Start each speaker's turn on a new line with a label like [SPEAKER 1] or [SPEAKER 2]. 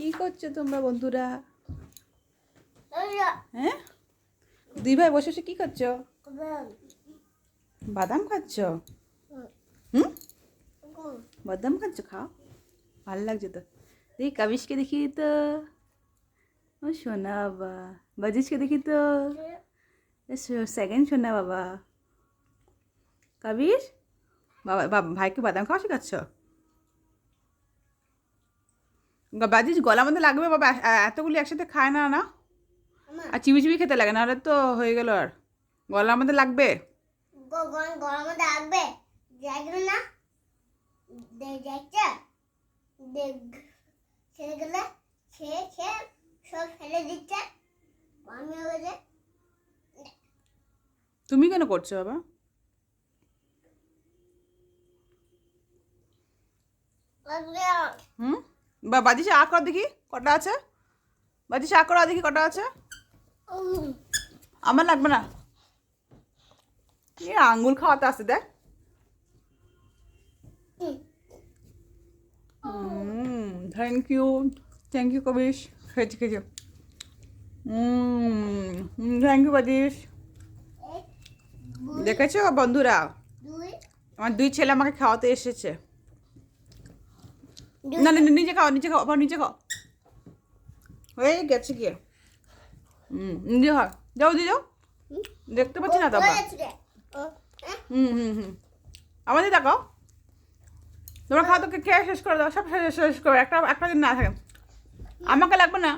[SPEAKER 1] কি করছ তোমরা বন্ধুরা? হ্যাঁ? দুই ভাই বসে বসে কি করছ? বাদাম। খাচ্ছ? হুম? বাদাম খাচ্ছ? খাও। ভালো লাগছে তো। দেখি কাবিশকে দেখি তো। ও সোনা বাবা। বাজিজকে দেখি তো। সেকেন্ড সোনা বাবা। কাবিশ? বাবা বাবা ভাইকে বাদাম খাওয়া শেখাচ্ছ? বাজিজ গলা মধ্যে লাগবে বাবা এতগুলি একসাথে খায় না না। আর চিবি চিবি খেতে লাগে নাহলে তো হয়ে গেল আর। গলার মধ্যে লাগবে?
[SPEAKER 2] মধ্যে আসবে দেখল না? দেখছে? গেলে খেয়ে খেয়ে সব ফেলে দিচ্ছে। আমি
[SPEAKER 1] তুমি কেন করছ বাবা? হুম? বা বাজি চা কর দেখি? কটা আছে? বাজি চা করা দেখি? কটা আছে? আমার লাগবে না। আঙ্গুল খাওয়াতে আসে দেখ। Thank you thank you Kabish. খেয়েছি খেয়েছি। থ্যাংক ইউ বাজিস দেখেছ বন্ধুরা? আমার দুই ছেলে আমাকে খাওয়াতে এসেছে। না না নিচে খাও নিচে খাও আবার নিচে খাও। হয়ে গেছে গিয়ে। হুম, নিজে খাও যাও, দিয়ে যাও। দেখতে পাচ্ছি না তো হুম হুম হুম। আমাদের দেখাও। তোমরা খাওয়া তো খেয়ে শেষ করে দাও। সব শেষ শেষ করো একটা একটা দিন না থাকে। আমাকে লাগবে না।